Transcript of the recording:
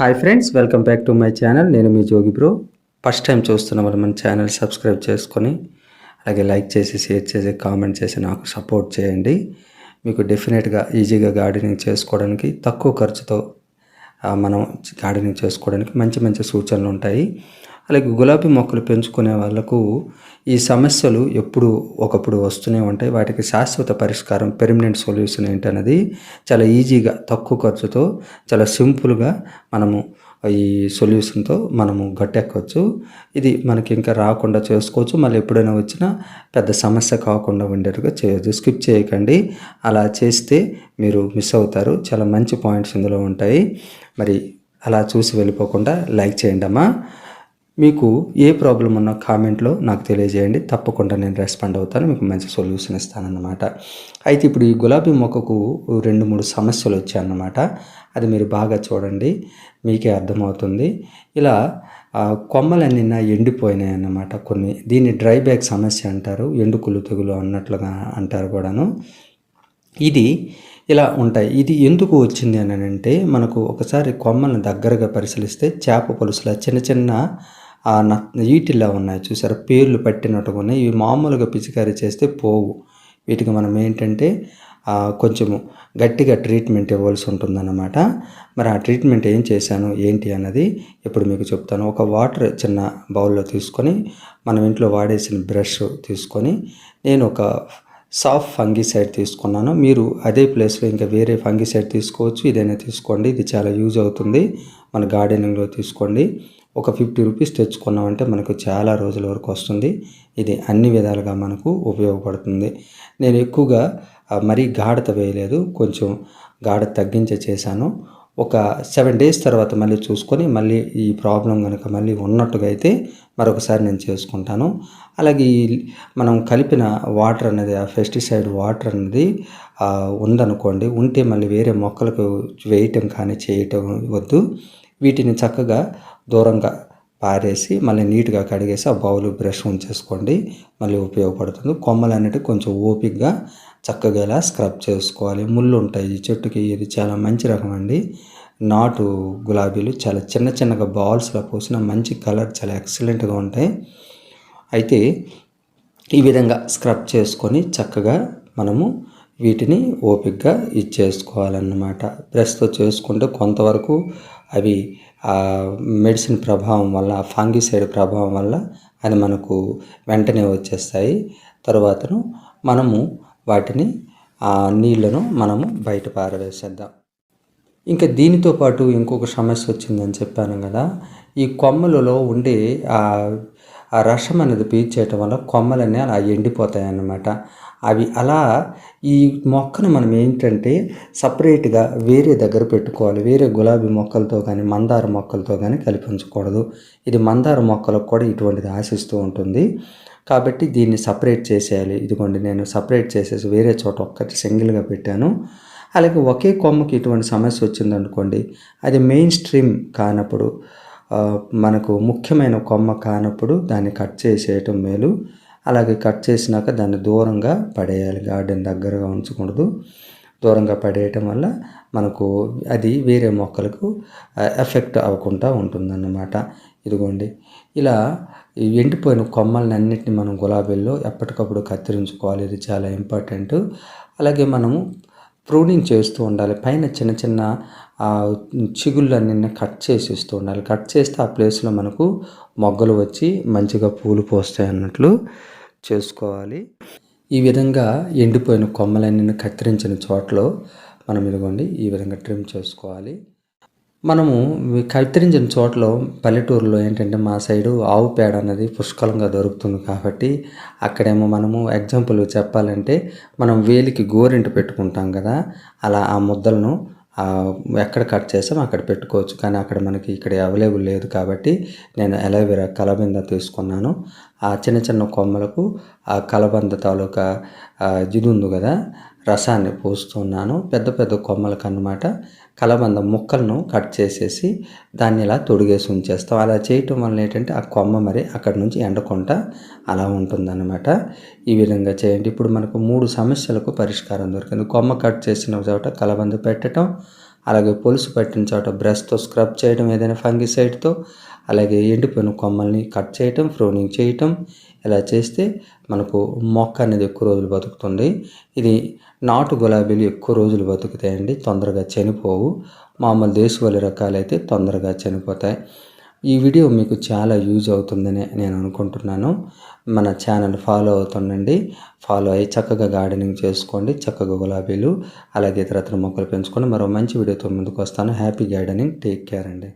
Hi friends welcome back to my channel నేను మీ Jogi bro first time చూస్తున్న వాళ్ళు మన ఛానల్ సబ్స్క్రైబ్ చేసుకొని అలాగే లైక్ చేసి షేర్ చేసి కామెంట్ చేసి నాకు సపోర్ట్ చేయండి. మీకు డెఫినెట్గా ఈజీగా గార్డెనింగ్ చేసుకోవడానికి తక్కువ ఖర్చుతో మనం గార్డెనింగ్ చేసుకోవడానికి మంచి మంచి సూచనలు ఉంటాయి. అలాగే గులాబీ మొక్కలు పెంచుకునే వాళ్ళకు ఈ సమస్యలు ఎప్పుడు ఒకప్పుడు వస్తూనే ఉంటాయి. వాటికి శాశ్వత పరిష్కారం పెర్మనెంట్ సొల్యూషన్ ఏంటన్నది చాలా ఈజీగా తక్కువ ఖర్చుతో చాలా సింపుల్గా మనము ఈ సొల్యూషన్తో మనము గట్టెక్కవచ్చు ఇది మనకి ఇంకా రాకుండా చేసుకోవచ్చు. మళ్ళీ ఎప్పుడైనా వచ్చినా పెద్ద సమస్య కాకుండా ఉండేట్టుగా చేయొచ్చు. స్కిప్ చేయకండి. అలా చేస్తే మీరు మిస్ అవుతారు. చాలా మంచి పాయింట్స్ ఇందులో ఉంటాయి. మరి అలా చూసి వెళ్ళిపోకుండా లైక్ చేయండి అమ్మా మీకు ఏ ప్రాబ్లం ఉన్నా కామెంట్లో నాకు తెలియజేయండి. తప్పకుండా నేను రెస్పాండ్ అవుతాను. మీకు మంచి సొల్యూషన్ ఇస్తానన్నమాట. అయితే ఇప్పుడు ఈ గులాబీ మొక్కకు రెండు మూడు సమస్యలు వచ్చాయన్నమాట. అది మీరు బాగా చూడండి. మీకే అర్థమవుతుంది. ఇలా కొమ్మలన్నీ నా ఎండిపోయినాయి అన్నమాట కొన్ని. దీన్ని డ్రై బ్యాగ్ సమస్య అంటారు. ఎండుకులు తెగులు అన్నట్లుగా అంటారు కూడాను. ఇది ఇలా ఉంటాయి. ఇది ఎందుకు వచ్చింది అని అంటే మనకు ఒకసారి కొమ్మలను దగ్గరగా పరిశీలిస్తే చేప పులుసుల చిన్న చిన్న ఈటిలా ఉన్నాయి చూసారా? పేర్లు పట్టినట్టుగా ఉన్నాయి. ఇవి మామూలుగా పిచికారీ చేస్తే పోవు. వీటికి మనం ఏంటంటే కొంచెము గట్టిగా ట్రీట్మెంట్ ఇవ్వాల్సి ఉంటుందన్నమాట. మరి ఆ ట్రీట్మెంట్ ఏం చేశాను ఏంటి అన్నది ఇప్పుడు మీకు చెప్తాను. ఒక వాటర్ చిన్న బౌల్లో తీసుకొని మనం ఇంట్లో వాడేసిన బ్రష్ తీసుకొని నేను ఒక సాఫ్ట్ ఫంగిసైడ్ తీసుకున్నాను. మీరు అదే ప్లేస్లో ఇంకా వేరే ఫంగిసైడ్ తీసుకోవచ్చు. ఇదైనా తీసుకోండి. ఇది చాలా యూజ్ అవుతుంది. మన గార్డెనింగ్లో తీసుకోండి. ఒక ఫిఫ్టీ రూపీస్ తెచ్చుకున్నామంటే మనకు చాలా రోజుల వరకు వస్తుంది. ఇది అన్ని విధాలుగా మనకు ఉపయోగపడుతుంది. నేను ఎక్కువగా మరీ గాఢత వేయలేదు. కొంచెం గాఢత తగ్గించే చేశాను. ఒక సెవెన్ డేస్ తర్వాత మళ్ళీ చూసుకొని మళ్ళీ ఈ ప్రాబ్లం కనుక మళ్ళీ ఉన్నట్టుగా అయితే మరొకసారి నేను చేసుకుంటాను. అలాగే ఈ మనం కలిపిన వాటర్ అనేది ఆ పెస్టిసైడ్ వాటర్ అనేది ఉందనుకోండి ఉంటే మళ్ళీ వేరే మొక్కలకు వేయటం కానీ చేయటం వద్దు. వీటిని చక్కగా దూరంగా పారేసి మళ్ళీ నీట్గా కడిగేసి ఆ బౌల్ బ్రష్ ఉంచేసుకోండి. మళ్ళీ ఉపయోగపడుతుంది. కొమ్మలు అనేటివి కొంచెం ఓపిక్గా చక్కగా ఇలా స్క్రబ్ చేసుకోవాలి. ముళ్ళు ఉంటాయి చెట్టుకి ఇది చాలా మంచి రకం అండి. నాటు గులాబీలు చాలా చిన్న చిన్నగా బాల్స్లో పోసిన మంచి కలర్ చాలా ఎక్సలెంట్గా ఉంటాయి. అయితే ఈ విధంగా స్క్రబ్ చేసుకొని చక్కగా మనము వీటిని ఓపిక్గా ఇచ్చేసుకోవాలన్నమాట. బ్రష్తో చేసుకుంటే కొంతవరకు అవి ఆ మెడిసిన్ ప్రభావం వల్ల ఫంగిసైడ్ ప్రభావం వల్ల అది మనకు వెంటనే వచ్చేస్తాయి. తర్వాతను మనము వాటిని ఆ నీళ్ళను మనము బయట పారవేసేద్దాం. ఇంకా దీనితో పాటు ఇంకొక సమస్య వచ్చిందని చెప్పాను కదా. ఈ కొమ్మలలో ఉండే ఆ రసం అనేది పీల్చేయటం వల్ల కొమ్మలన్నీ అలా ఎండిపోతాయి అన్నమాట అవి అలా ఈ మొక్కను మనం ఏంటంటే సపరేట్గా వేరే దగ్గర పెట్టుకోవాలి. వేరే గులాబీ మొక్కలతో కానీ మందార మొక్కలతో కానీ కలిపి ఉంచకూడదు. ఇది మందార మొక్కలకు కూడా ఇటువంటిది ఆశిస్తూ ఉంటుంది. కాబట్టి దీన్ని సపరేట్ చేసేయాలి. ఇదిగోండి నేను సపరేట్ చేసేసి వేరే చోట ఒక్కటి సింగిల్గా పెట్టాను. అలాగే ఒకే కొమ్మకి ఇటువంటి సమస్య వచ్చిందనుకోండి అది మెయిన్ స్ట్రీమ్ కానప్పుడు మనకు ముఖ్యమైన కొమ్మ కానప్పుడు దాన్ని కట్ చేసేయటం మేలు. అలాగే కట్ చేసినాక దాన్ని దూరంగా పడేయాలి. గార్డెన్ దగ్గరగా ఉంచకూడదు. దూరంగా పడేయటం వల్ల మనకు అది వేరే మొక్కలకు ఎఫెక్ట్ అవ్వకుండా ఉంటుందన్నమాట. ఇదిగోండి. ఇలా ఎండిపోయిన కొమ్మల్ని అన్నిటిని మనం గులాబీల్లో ఎప్పటికప్పుడు కత్తిరించుకోవాలి. ఇది చాలా ఇంపార్టెంట్. అలాగే మనము ప్రూనింగ్ చేస్తూ ఉండాలి. పైన చిన్న చిన్న చిగుళ్ళన్నీ కట్ చేసి ఇస్తూ ఉండాలి. కట్ చేస్తే ఆ ప్లేస్లో మనకు మొగ్గలు వచ్చి మంచిగా పూలు పోస్తాయి అన్నట్లు చేసుకోవాలి. ఈ విధంగా ఎండిపోయిన కొమ్మలన్నీ కత్తిరించిన చోట్లో మనం ఇదిగోండి ఈ విధంగా ట్రిమ్ చేసుకోవాలి. మనము కత్తిరించిన చోట్ల పల్లెటూరులో ఏంటంటే మా సైడు ఆవు పేడ అనేది పుష్కలంగా దొరుకుతుంది కాబట్టి అక్కడేమో మనము ఎగ్జాంపుల్ చెప్పాలంటే మనం వేలికి గోరింట పెట్టుకుంటాం కదా అలా ఆ ముద్దలను ఎక్కడ కట్ చేసాం అక్కడ పెట్టుకోవచ్చు. కానీ అక్కడ మనకి ఇక్కడ అవైలబుల్ లేదు కాబట్టి నేను ఎలోవెరా కలబంద తీసుకున్నాను. ఆ చిన్న చిన్న కొమ్మలకు ఆ కలబంద తాలూకా ఇది ఉంది కదా రసాన్ని పోస్తున్నాను పెద్ద పెద్ద కొమ్మలకు అనమాట కలబంద ముక్కలను కట్ చేసేసి దాన్ని ఇలా తొడిగేసి ఉంచేస్తాం. అలా చేయటం వల్ల ఏంటంటే ఆ కొమ్మ మరి అక్కడ నుంచి ఎండకుండా అలా ఉంటుందన్నమాట. ఈ విధంగా చేయండి. ఇప్పుడు మనకు మూడు సమస్యలకు పరిష్కారం దొరికింది. కొమ్మ కట్ చేసిన చోట కలబంద పెట్టడం అలాగే పొలుసు పట్టిన చోట బ్రష్తో స్క్రబ్ చేయడం ఏదైనా ఫంగిసైడ్తో అలాగే ఎండిపోయిన కొమ్మల్ని కట్ చేయటం ఫ్రోనింగ్ చేయటం ఇలా చేస్తే మనకు మొక్క అనేది ఎక్కువ రోజులు బతుకుతుంది. ఇది నాటు గులాబీలు ఎక్కువ రోజులు బతుకుతాయండి తొందరగా చనిపోవు. మామూలు దేశవాళి రకాలైతే తొందరగా చనిపోతాయి. ఈ వీడియో మీకు చాలా యూజ్ అవుతుందని నేను అనుకుంటున్నాను. మన ఛానల్ ఫాలో అవుతుండండి. ఫాలో అయ్యి చక్కగా గార్డెనింగ్ చేసుకోండి. చక్కగా గులాబీలు అలాగే ఇతరత్ర మొక్కలు పెంచుకొని మరో మంచి వీడియోతో ముందుకు వస్తాను. Happy gardening. టేక్ కేర్ అండి.